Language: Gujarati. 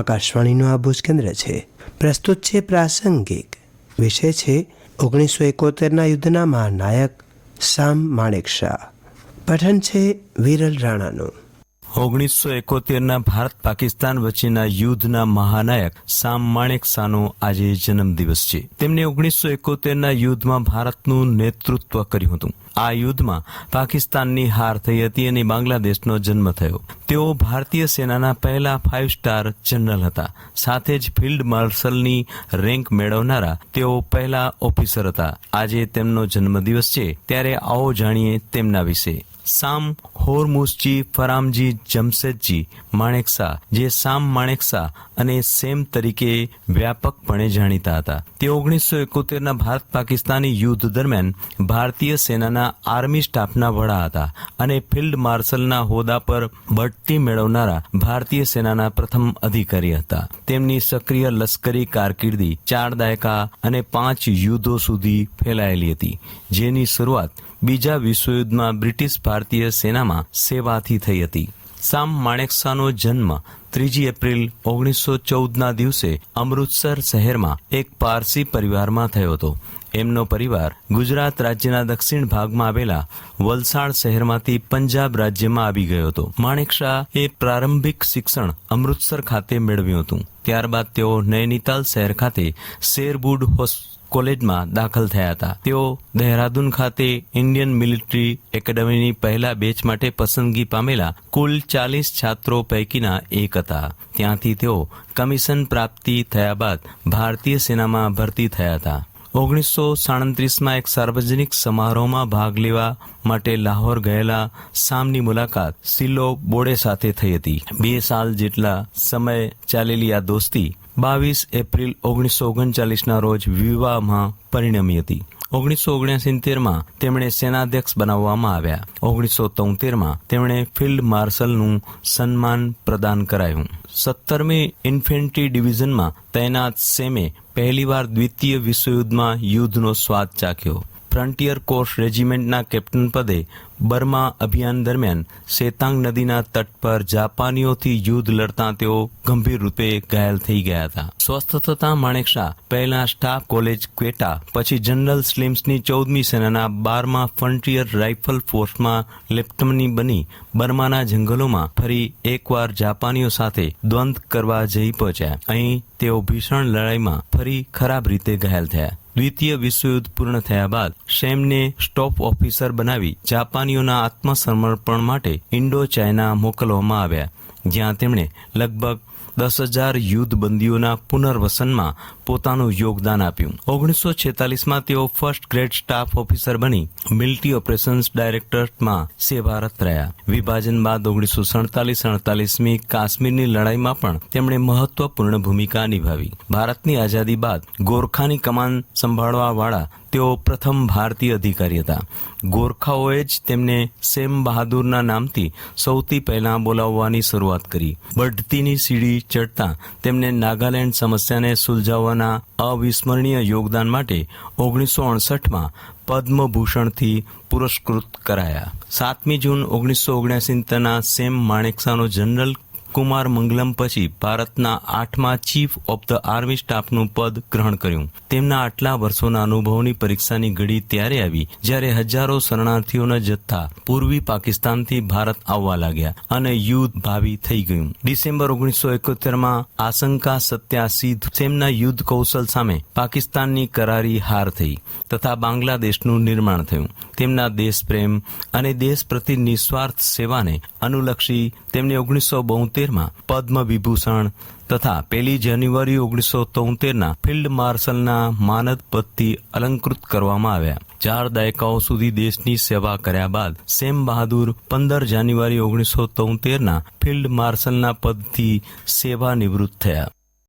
આકાશવાણીનું આ ભુજ કેન્દ્ર છે. પ્રસ્તુત છે પ્રાસંગિક. વિષય છે ઓગણીસો એકોતેરના યુદ્ધના મહાનાયક સામ માણેક શાહ પઠન છે વિરલ રાણાનું. ઓગણીસો એકોતેરના ભારત પાકિસ્તાન વચ્ચેના યુદ્ધના મહાનાયક સામ માણેક શાહનો આજે જન્મદિવસ છે. તેમણે ઓગણીસો એકોતેરના યુદ્ધમાં ભારતનું નેતૃત્વ કર્યું હતું. આ યુદ્ધમાં પાકિસ્તાનની હાર થઈ હતી અને બાંગ્લાદેશનો જન્મ થયો. તેઓ ભારતીય સેનાના પહેલા ફાઇવ સ્ટાર જનરલ હતા. સાથે જ ફિલ્ડ માર્શલની રેન્ક મેળવનારા તેઓ પહેલા ઓફિસર હતા. આજે તેમનો જન્મદિવસ છે. ત્યારે આવો જાણીએ તેમના વિશે. સામ હોરમુસજી ફરામજી જમશેદજી માણેકશા જે સામ માણેકશા અને સેમ તરીકે વ્યાપકપણે જાણીતા હતા. તે ઓગણીસો એકોતેરના ભારત પાકિસ્તાની યુદ્ધ દરમિયાન ભારતીય સેનાના આર્મી સ્ટાફના વડા હતા અને ફિલ્ડ માર્શલના હોદ્દા પર બઢતી મેળવનારા ભારતીય સેનાના પ્રથમ અધિકારી હતા. તેમની સક્રિય લશ્કરી કારકિર્દી ચાર દાયકા અને પાંચ યુદ્ધો સુધી ફેલાયેલી હતી, જેની શરૂઆત બીજા વિશ્વયુદ્ધમાં બ્રિટિશ ભારતીય સેનામાં સેવાથી થઈ હતી. સામ માણેકશાનો જન્મ ત્રીજી એપ્રિલ ઓગણીસો ચૌદના દિવસે અમૃતસર શહેરમાં એક પારસી પરિવારમાં થયો હતો. એમનો પરિવાર ગુજરાત રાજ્યના દક્ષિણ ભાગમાં આવેલા વલસાડ શહેરમાંથી પંજાબ રાજ્યમાં આવી ગયો હતો. માણેકશા એ પ્રારંભિક શિક્ષણ અમૃતસર ખાતે મેળવ્યું હતું. ત્યારબાદ તેઓ નૈનીતાલ શહેર ખાતે શેરબુડ કોલેજમાં દાખલ થયા હતા. તેઓ દહેરાદૂન ખાતે ઇન્ડિયન મિલિટરી એકેડમીની પહેલા બેચ માટે પસંદગી પામેલા કુલ ચાલીસ છાત્રો પૈકીના એક હતા. ત્યાંથી તેઓ કમિશન પ્રાપ્તિ થયા બાદ ભારતીય સેનામાં ભરતી થયા હતા. ઓગણીસો સાડત્રીસમાં એક સાર્વજનિક સમારોહમાં ભાગ લેવા માટે લાહોર ગયેલા સામની મુલાકાત સિલ્લો બોડે સાથે થઈ હતી. બે સાલ જેટલા સમય ચાલેલી આ દોસ્તી બાવીસ એપ્રિલ ઓગણીસો ઓગણચાલીસના રોજ વિવાહમાં પરિણમી હતી. ઓગણીસો ઓગણસિત્તેરમાં તેમણે સેનાધ્યક્ષ બનાવવામાં આવ્યા. ઓગણીસો તોતેરમાં તેમણે ફિલ્ડ માર્શલનું સન્માન પ્રદાન કરાયું. સત્તરમી ઇન્ફેન્ટ્રી ડિવિઝનમાં તૈનાત સેમે પહેલીવાર દ્વિતીય વિશ્વયુદ્ધમાં યુદ્ધનો સ્વાદ ચાખ્યો. ફ્રન્ટિયર કોર્સ રેજિમેન્ટના કેપ્ટન પદે બર્મા અભિયાન દરમિયાન સેતાંગ નદીના તટ પર જાપાનીઓથી યુદ્ધ લડતા તેઓ ગંભીર રૂપે ઘાયલ થઈ ગયા હતા. સ્વસ્થ થતા માણેકશા પહેલા સ્ટાફ કોલેજ ક્વેટા, પછી જનરલ સ્લિમ્સની ચૌદમી સેનાના બારમા ફ્રન્ટિયર રાઇફલ ફોર્સમાં લેફ્ટનની બની બર્માના જંગલોમાં ફરી એકવાર જાપાનીઓ સાથે દ્વંદ કરવા જઈ પહોંચ્યા. અહીં તેઓ ભીષણ લડાઈમાં ફરી ખરાબ રીતે ઘાયલ થયા. દ્વિતીય વિશ્વયુદ્ધ પૂર્ણ થયા બાદ શેમને સ્ટોપ ઓફિસર બનાવી જાપાનીઓના આત્મસમર્પણ માટે ઇન્ડો ચાઇના મોકલવામાં આવ્યા. જ્યાં તેમણે લગભગ દસ હજાર યુદ્ધ બંદીઓના પુનર્વસનમાં પોતાનું યોગદાન આપ્યું. ઓગણીસો છેતાલીસમાં તેઓ ફર્સ્ટ ગ્રેડ સ્ટાફ ઓફિસર બની મિલિટરી ઓપરેશન્સ ડાયરેક્ટરમાં સેવારત રહ્યા. વિભાજન બાદ ઓગણીસો સડતાલીસ અડતાલીસમી કાશ્મીરની લડાઈમાં પણ તેમણે મહત્વપૂર્ણ ભૂમિકા નિભાવી. ભારતની આઝાદી બાદ ગોરખાની કમાન સંભાળવા વાળા તેઓ પ્રથમ ભારતીય અધિકારી હતા. ગોરખાઓએ જ તેમને સેમ બહાદુરના નામથી સૌથી પહેલા બોલાવવાની શરૂઆત કરી. બઢતીની સીડી ચડતા તેમને નાગાલેન્ડ સમસ્યાને સુલઝાવવાના અવિસ્મરણીય યોગદાન માટે ઓગણીસો અડસઠમાં પદ્મભૂષણથી પુરસ્કૃત કરાયા. સાતમી જૂન ઓગણીસો ઓગણસીના સેમ માણેકસાનો જનરલ કુમાર મંગલમ પછી ભારતના આઠમા ચીફ ઓફ ધ આર્મી સ્ટાફનું પદ ગ્રહણ કર્યું. તેમના આટલા વર્ષોના અનુભવની પરીક્ષાની ઘડી ત્યારે આવી, જ્યારે હજારો શરણાર્થીઓના જથ્થા પૂર્વી પાકિસ્તાનથી ભારત આવવા લાગ્યા અને યુદ્ધ ભાવી થઈ ગયું. ડિસેમ્બર ઓગણીસો એકોતેરમાં આશંકા સત્યાસી તેમના યુદ્ધ કૌશલ સામે પાકિસ્તાનની કરારી હાર થઈ તથા બાંગ્લાદેશનું નિર્માણ થયું. તેમના દેશપ્રેમ અને દેશ પ્રતિ નિસ્વાર્થ સેવાને અનુલક્ષી તેમને ઓગણીસો બોતેરમાં પદ્મ વિભૂષણ તથા પહેલી જાન્યુઆરી ઓગણીસો તોતેરના ફિલ્ડ માર્શલના માનદ પદથી અલંકૃત કરવામાં આવ્યા. ચાર દાયકાઓ સુધી દેશની સેવા કર્યા બાદ સેમ બહાદુર પંદર જાન્યુઆરી ઓગણીસો તોતેરના ફિલ્ડ માર્શલના પદથી સેવા નિવૃત્ત થયા.